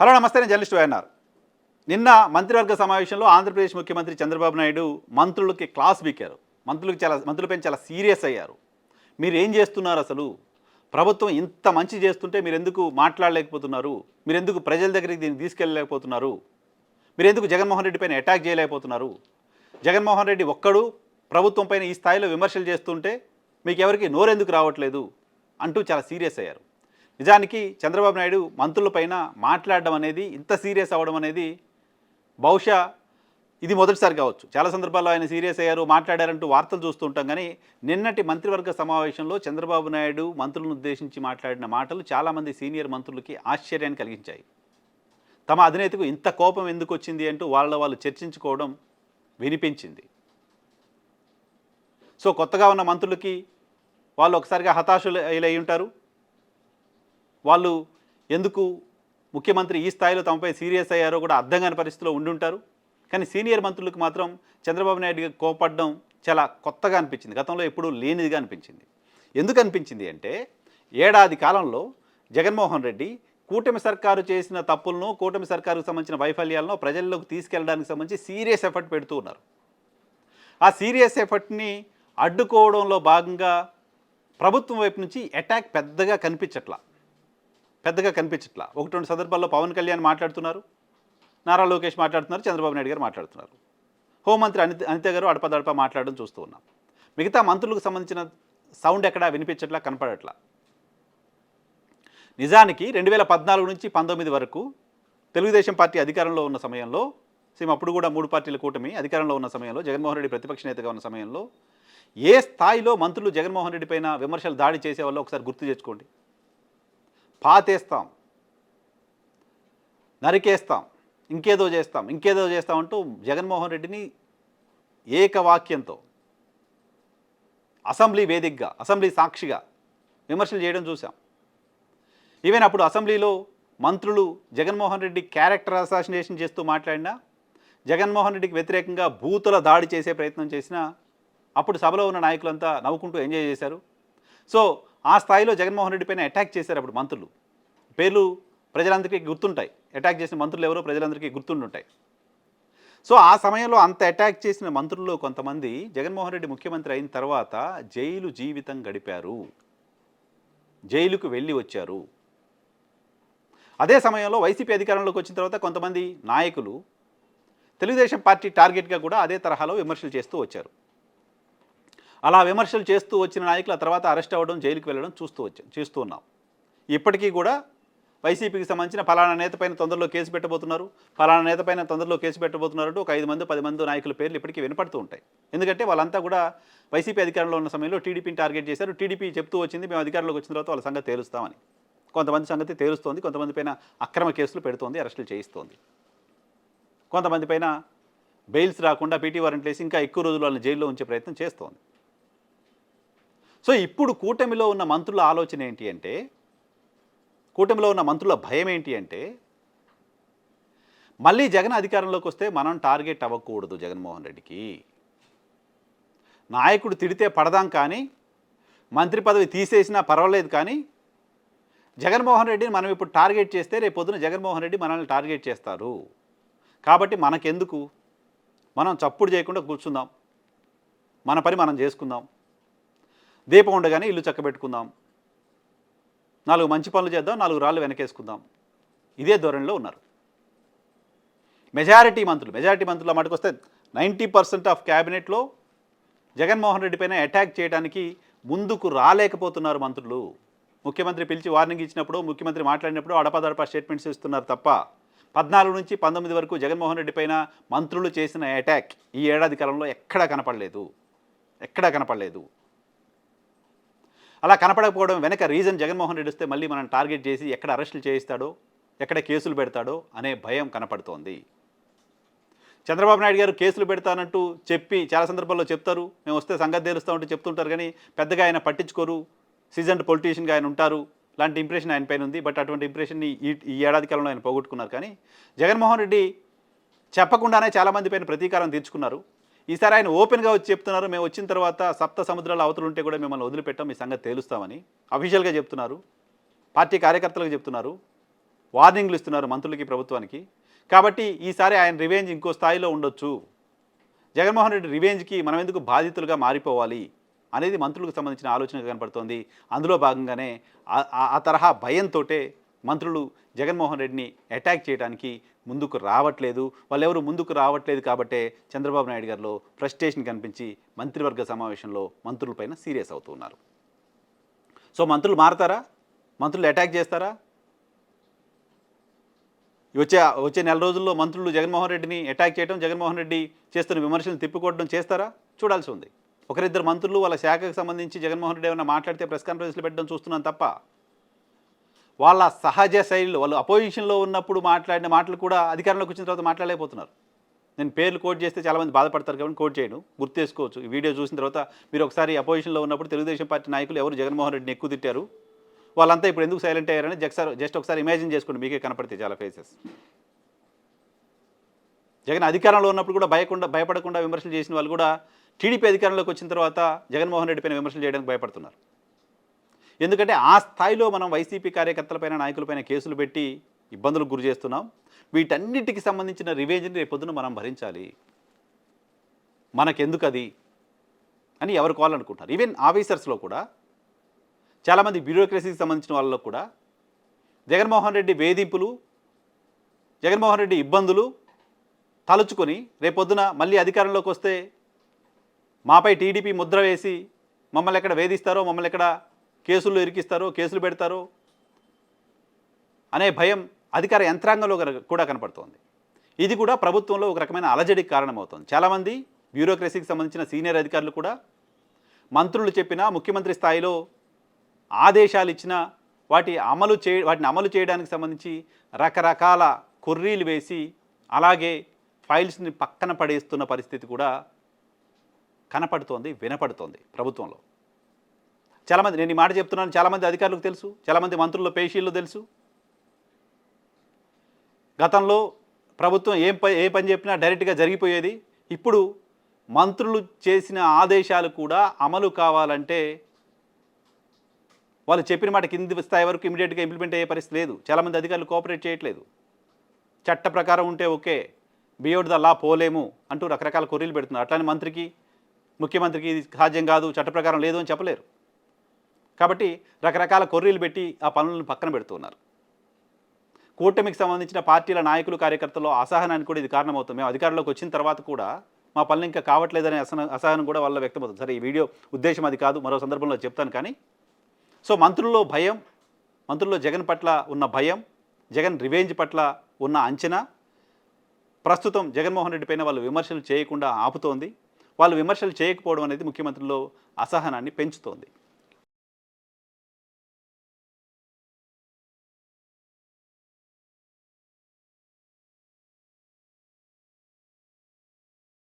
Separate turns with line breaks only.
Hello నమస్తే నేను journalist YNR. నిన్న మంత్రివర్గ సమావేశంలో ఆంధ్రప్రదేశ్ ముఖ్యమంత్రి చంద్రబాబు నాయుడు మంత్రులకి క్లాస్ బీకారు. మంత్రులకు చాలా మంత్రులపై చాలా సీరియస్ అయ్యారు. మీరు ఏం చేస్తున్నారు అసలు? ప్రభుత్వం ఇంత మంచి చేస్తుంటే మీరు ఎందుకు మాట్లాడలేకపోతున్నారు? మీరు ఎందుకు ప్రజల దగ్గరికి దీన్ని తీసుకెళ్ళలేకపోతున్నారు? మీరు ఎందుకు జగన్మోహన్ రెడ్డి పైన అటాక్ చేయలేకపోతున్నారు? జగన్మోహన్ రెడ్డి ఒక్కడు ప్రభుత్వం పైన ఈ స్థాయిలో విమర్శలు చేస్తుంటే మీకు ఎవరికి నోరెందుకు రావట్లేదు? అంటూ చాలా సీరియస్ అయ్యారు. నిజానికి చంద్రబాబు నాయుడు మంత్రులపైన మాట్లాడడం అనేది ఇంత సీరియస్ అవ్వడం అనేది బహుశా ఇది మొదటిసారి కావచ్చు. చాలా సందర్భాల్లో ఆయన సీరియస్ అయ్యారు మాట్లాడారంటూ వార్తలు చూస్తూ ఉంటాం. కానీ నిన్నటి మంత్రివర్గ సమావేశంలో చంద్రబాబు నాయుడు మంత్రులను ఉద్దేశించి మాట్లాడిన మాటలు చాలామంది సీనియర్ మంత్రులకి ఆశ్చర్యాన్ని కలిగించాయి. తమ అధినేతకు ఇంత కోపం ఎందుకు వచ్చింది అంటూ వాళ్ళ వాళ్ళు చర్చించుకోవడం వినిపించింది. సో కొత్తగా ఉన్న మంత్రులకి వాళ్ళు ఒకసారిగా హతాశులు అయి ఉంటారు వాళ్ళు ఎందుకు ముఖ్యమంత్రి ఈ స్థాయిలో తమపై సీరియస్ అయ్యారో కూడా అర్థం కాని పరిస్థితిలో ఉండుంటారు. కానీ సీనియర్ మంత్రులకు మాత్రం చంద్రబాబు నాయుడు కోపడడం చాలా కొత్తగా అనిపించింది. గతంలో ఎప్పుడూ లేనిదిగా అనిపించింది. ఎందుకు అనిపించింది అంటే ఏడాది కాలంలో జగన్మోహన్ రెడ్డి కూటమి సర్కారు చేసిన తప్పులను కూటమి సర్కారుకు సంబంధించిన వైఫల్యాలను ప్రజల్లోకి తీసుకెళ్ళడానికి సంబంధించి సీరియస్ ఎఫర్ట్ పెడుతూ ఉన్నారు. ఆ సీరియస్ ఎఫర్ట్ని అడ్డుకోవడంలో భాగంగా ప్రభుత్వం వైపు నుంచి అటాక్ పెద్దగా కనిపించట్లా. పెద్దగా కనిపించట్లా. ఒకటి రెండు సందర్భాల్లో పవన్ కళ్యాణ్ మాట్లాడుతున్నారు. నారా లోకేష్ మాట్లాడుతున్నారు. చంద్రబాబు నాయుడు గారు మాట్లాడుతున్నారు. హోంమంత్రి అనిత అనిత గారు అడపదడప మాట్లాడడం చూస్తూ ఉన్నాం. మిగతా మంత్రులకు సంబంధించిన సౌండ్ ఎక్కడా వినిపించట్లా కనపడట్లా? నిజానికి రెండు వేల పద్నాలుగు నుంచి పంతొమ్మిది వరకు తెలుగుదేశం పార్టీ అధికారంలో ఉన్న సమయంలో సేమ్ అప్పుడు కూడా మూడు పార్టీల కూటమి అధికారంలో ఉన్న సమయంలో జగన్మోహన్ రెడ్డి ప్రతిపక్ష నేతగా ఉన్న సమయంలో ఏ స్థాయిలో మంత్రులు జగన్మోహన్ రెడ్డి పైన విమర్శలు దాడి చేసేవాళ్ళో ఒకసారి గుర్తు తెచ్చుకోండి పాతేస్తాం. నరికేస్తాం. ఇంకేదో చేస్తాం. ఇంకేదో చేస్తాం అంటూ జగన్మోహన్ రెడ్డిని ఏకవాక్యంతో అసెంబ్లీ వేదికగా అసెంబ్లీ సాక్షిగా విమర్శలు చేయడం చూసాం ఈవెన్ అప్పుడు అసెంబ్లీలో మంత్రులు జగన్మోహన్ రెడ్డి క్యారెక్టర్ అసాసినేషన్ చేస్తూ మాట్లాడినా జగన్మోహన్ రెడ్డికి వ్యతిరేకంగా బూతుల దాడి చేసే ప్రయత్నం చేసినా అప్పుడు సభలో ఉన్న నాయకులంతా నవ్వుకుంటూ ఎంజాయ్ చేశారు. సో ఆ స్థాయిలో జగన్మోహన్ రెడ్డి పైన అటాక్ చేశారు అప్పుడు మంత్రులు. పేర్లు ప్రజలందరికీ గుర్తుంటాయి. అటాక్ చేసిన మంత్రులు ఎవరో ప్రజలందరికీ గుర్తుండుంటాయి. సో ఆ సమయంలో అంత అటాక్ చేసిన మంత్రుల్లో కొంతమంది జగన్మోహన్ రెడ్డి ముఖ్యమంత్రి అయిన తర్వాత జైలు జీవితం గడిపారు. జైలుకు వెళ్ళి వచ్చారు. అదే సమయంలో వైసీపీ అధికారంలోకి వచ్చిన తర్వాత కొంతమంది నాయకులు తెలుగుదేశం పార్టీ టార్గెట్గా కూడా అదే తరహాలో విమర్శలు చేస్తూ వచ్చారు. అలా విమర్శలు చేస్తూ వచ్చిన నాయకులు ఆ తర్వాత అరెస్ట్ అవ్వడం జైలుకి వెళ్ళడం చూస్తూ వచ్చాం చూస్తూ ఉన్నాం. ఇప్పటికీ కూడా వైసీపీకి సంబంధించిన ఫలానా నేత పైన తొందరలో కేసు పెట్టబోతున్నారు ఫలానా నేత పైన తొందరలో కేసు పెట్టబోతున్నారు ఒక ఐదు మంది పది మంది నాయకుల పేర్లు ఇప్పటికీ వినపడుతూ ఉంటాయి. ఎందుకంటే వాళ్ళంతా కూడా వైసీపీ అధికారంలో ఉన్న సమయంలో టీడీపీని టార్గెట్ చేశారు. టీడీపీ చెప్తూ వచ్చింది మేము అధికారంలోకి వచ్చిన తర్వాత వాళ్ళ సంగతి తేలుస్తామని. కొంతమంది సంగతి తేలుస్తోంది కొంతమంది పైన అక్రమ కేసులు పెడుతోంది అరెస్టులు చేయిస్తోంది. కొంతమంది పైన బెయిల్స్ రాకుండా పీటీ వారెంట్ వేసి ఇంకా ఎక్కువ రోజులు వాళ్ళని జైల్లో ఉంచే ప్రయత్నం చేస్తోంది. సో ఇప్పుడు కూటమిలో ఉన్న మంత్రుల ఆలోచన ఏంటి అంటే కూటమిలో ఉన్న మంత్రుల భయం ఏంటి అంటే మళ్ళీ జగన్ అధికారంలోకి వస్తే మనం టార్గెట్ అవ్వకూడదు జగన్మోహన్ రెడ్డికి. నాయకుడు తిడితే పడదాం కానీ మంత్రి పదవి తీసేసినా పర్వాలేదు కానీ జగన్మోహన్ రెడ్డిని మనం ఇప్పుడు టార్గెట్ చేస్తే రేపు పొద్దున జగన్మోహన్ రెడ్డి మనల్ని టార్గెట్ చేస్తారు. కాబట్టి మనకెందుకు? మనం చప్పుడు చేయకుండా కూర్చుందాం. మన పని మనం చేసుకుందాం. దీపం ఉండగానే ఇల్లు చక్కబెట్టుకుందాం. నాలుగు మంచి పనులు చేద్దాం నాలుగు రాళ్ళు వెనకేసుకుందాం. ఇదే ధోరణిలో ఉన్నారు. మెజారిటీ మంత్రులు మెజారిటీ మంత్రుల మాటకు వస్తే నైంటీ పర్సెంట్ ఆఫ్ క్యాబినెట్లో జగన్మోహన్ రెడ్డి పైన అటాక్ చేయడానికి ముందుకు రాలేకపోతున్నారు మంత్రులు. ముఖ్యమంత్రి పిలిచి వార్నింగ్ ఇచ్చినప్పుడు ముఖ్యమంత్రి మాట్లాడినప్పుడు అడపదడప స్టేట్మెంట్స్ ఇస్తున్నారు తప్ప పద్నాలుగు నుంచి పంతొమ్మిది వరకు జగన్మోహన్ రెడ్డి పైన మంత్రులు చేసిన అటాక్ ఈ ఏడాది కాలంలో ఎక్కడా కనపడలేదు. ఎక్కడా కనపడలేదు. అలా కనపడకపోవడం వెనక రీజన్ జగన్మోహన్ రెడ్డి వస్తే మళ్ళీ మనం టార్గెట్ చేసి ఎక్కడ అరెస్టులు చేయిస్తాడో ఎక్కడ కేసులు పెడతాడో అనే భయం కనపడుతోంది. చంద్రబాబు నాయుడు గారు కేసులు పెడతానంటూ చెప్పి చాలా సందర్భాల్లో చెప్తారు. మేము వస్తే సంగతి తెలుస్తామంటూ చెప్తుంటారు కానీ పెద్దగా ఆయన పట్టించుకోరు. సీజన్డ్ పొలిటీషియన్గా ఆయన ఉంటారు. లాంటి ఇంప్రెషన్ ఆయన పైన ఉంది. బట్ అటువంటి ఇంప్రెషన్ని ఈ ఈ ఏడాది కాలంలో ఆయన పోగొట్టుకున్నారు. కానీ జగన్మోహన్ రెడ్డి చెప్పకుండానే చాలామంది పైన ప్రతీకారం తీర్చుకున్నారు. ఈసారి ఆయన ఓపెన్గా వచ్చి చెప్తున్నారు. మేము వచ్చిన తర్వాత సప్త సముద్రాల అవతలు ఉంటే కూడా మిమ్మల్ని వదిలిపెట్టాం మీ సంగతి తేలుస్తామని. అఫీషియల్గా చెప్తున్నారు. పార్టీ కార్యకర్తలకు చెప్తున్నారు. వార్నింగ్లు ఇస్తున్నారు మంత్రులకి ప్రభుత్వానికి. కాబట్టి ఈసారి ఆయన రివెంజ్ ఇంకో స్థాయిలో ఉండొచ్చు. జగన్మోహన్ రెడ్డి రివెంజ్కి మనం ఎందుకు బాధితులుగా మారిపోవాలి అనేది మంత్రులకు సంబంధించిన ఆలోచన కనపడుతోంది. అందులో భాగంగానే ఆ- ఆ తరహా భయంతో మంత్రులు జగన్మోహన్ రెడ్డిని అటాక్ చేయడానికి ముందుకు రావట్లేదు. వాళ్ళు ఎవరు ముందుకు రావట్లేదు కాబట్టే చంద్రబాబు నాయుడు గారిలో ఫ్రస్ట్రేషన్ కనిపించి మంత్రివర్గ సమావేశంలో మంత్రులపైన సీరియస్ అవుతున్నారు సో మంత్రులు మారతారా? మంత్రులు అటాక్ చేస్తారా? వచ్చే వచ్చే నెల రోజుల్లో మంత్రులు జగన్మోహన్ రెడ్డిని అటాక్ చేయడం జగన్మోహన్ రెడ్డి చేస్తున్న విమర్శలు తిప్పికొట్టడం చేస్తారా? చూడాల్సి ఉంది. ఒకరిద్దరు మంత్రులు వాళ్ళ శాఖకు సంబంధించి జగన్మోహన్ రెడ్డి ఏమైనా మాట్లాడితే ప్రెస్ కాన్ఫరెన్స్లు పెట్టడం చూస్తున్నాం తప్ప వాళ్ళ సహజ శైలిలో వాళ్ళు అపోజిషన్లో ఉన్నప్పుడు మాట్లాడిన మాటలు కూడా అధికారంలోకి వచ్చిన తర్వాత మాట్లాడలేకపోతున్నారు. నేను పేర్లు కోట్ చేస్తే చాలామంది బాధపడతారు కాబట్టి కోట్ చేయను. గుర్తు చేసుకోవచ్చు ఈ వీడియో చూసిన తర్వాత మీరు ఒకసారి అపోజిషన్లో ఉన్నప్పుడు తెలుగుదేశం పార్టీ నాయకులు ఎవరు? జగన్మోహన్ రెడ్డిని ఎక్కువ తిట్టారు. వాళ్ళంతా ఇప్పుడు ఎందుకు సైలెంట్ అయ్యారని జస్ట్ జస్ట్ ఒకసారి ఇమాజిన్ చేసుకోండి. మీకే కనపడతాయి చాలా ఫేసెస్ జగన్ అధికారంలో ఉన్నప్పుడు కూడా భయకుండా భయపడకుండా విమర్శలు చేసిన వాళ్ళు కూడా టీడీపీ అధికారంలోకి వచ్చిన తర్వాత జగన్మోహన్ రెడ్డి పైన విమర్శలు చేయడానికి భయపడుతున్నారు. ఎందుకంటే ఆ స్థాయిలో మనం వైసీపీ కార్యకర్తలపైన నాయకులపైన కేసులు పెట్టి ఇబ్బందులకు గురి చేస్తున్నాం. వీటన్నిటికి సంబంధించిన రివేంజ్ని రేపొద్దున మనం భరించాలి. మనకెందుకు అది అని ఎవరు కావాలనుకుంటున్నారు ఈవెన్ ఆఫీసర్స్లో కూడా చాలామంది బ్యూరోక్రసీకి సంబంధించిన వాళ్ళలో కూడా జగన్మోహన్ రెడ్డి వేధింపులు జగన్మోహన్ రెడ్డి ఇబ్బందులు తలుచుకొని రేపొద్దున మళ్ళీ అధికారంలోకి వస్తే మాపై టీడీపీ ముద్ర వేసి మమ్మల్ని ఎక్కడ వేధిస్తారో మమ్మల్ని ఎక్కడ కేసులు ఇరికిస్తారో కేసులు పెడతారో అనే భయం అధికార యంత్రాంగంలో కూడా కనపడుతోంది. ఇది కూడా ప్రభుత్వంలో ఒక రకమైన అలజడికి కారణమవుతుంది. చాలామంది బ్యూరోక్రసీకి సంబంధించిన సీనియర్ అధికారులు కూడా మంత్రులు చెప్పినా ముఖ్యమంత్రి స్థాయిలో ఆదేశాలు ఇచ్చినా వాటి అమలు చే వాటిని అమలు చేయడానికి సంబంధించి రకరకాల కొర్రీలు వేసి అలాగే ఫైల్స్ని పక్కన పడేస్తున్న పరిస్థితి కూడా కనపడుతోంది వినపడుతోంది ప్రభుత్వంలో. చాలామంది నేను ఈ మాట చెప్తున్నాను చాలామంది అధికారులకు తెలుసు చాలామంది మంత్రుల పేషీల్లో తెలుసు. గతంలో ప్రభుత్వం ఏం ప ఏ పని చెప్పినా డైరెక్ట్గా జరిగిపోయేది. ఇప్పుడు మంత్రులు చేసిన ఆదేశాలు కూడా అమలు కావాలంటే వాళ్ళు చెప్పిన మాట కింది స్థాయి వరకు ఇమీడియట్గా ఇంప్లిమెంట్ అయ్యే పరిస్థితి లేదు. చాలామంది అధికారులు కోఆపరేట్ చేయట్లేదు. చట్ట ప్రకారం ఉంటే ఓకే బియోడ్ ద లా పోలేము అంటూ రకరకాల కొర్రీలు పెడుతున్నారు. అట్లానే మంత్రికి ముఖ్యమంత్రికి ఇది సాధ్యం కాదు చట్ట ప్రకారం లేదు అని చెప్పలేరు. కాబట్టి రకరకాల కొర్రీలు పెట్టి ఆ పనులను పక్కన పెడుతున్నారు. కూటమికి సంబంధించిన పార్టీల నాయకులు కార్యకర్తలు అసహనానికి కూడా ఇది కారణమవుతుంది. మేము అధికారంలోకి వచ్చిన తర్వాత కూడా మా పనులు ఇంకా కావట్లేదనే అసహన అసహనం కూడా వాళ్ళ వ్యక్తమవుతుంది. సరే ఈ వీడియో ఉద్దేశం అది కాదు మరో సందర్భంలో చెప్తాను కానీ సో మంత్రుల్లో భయం మంత్రుల్లో జగన్ పట్ల ఉన్న భయం జగన్ రివెంజ్ పట్ల ఉన్న అంచనా ప్రస్తుతం జగన్మోహన్ రెడ్డి పైన వాళ్ళు విమర్శలు చేయకుండా ఆపుతోంది. వాళ్ళు విమర్శలు చేయకపోవడం అనేది ముఖ్యమంత్రిలో అసహనాన్ని పెంచుతోంది.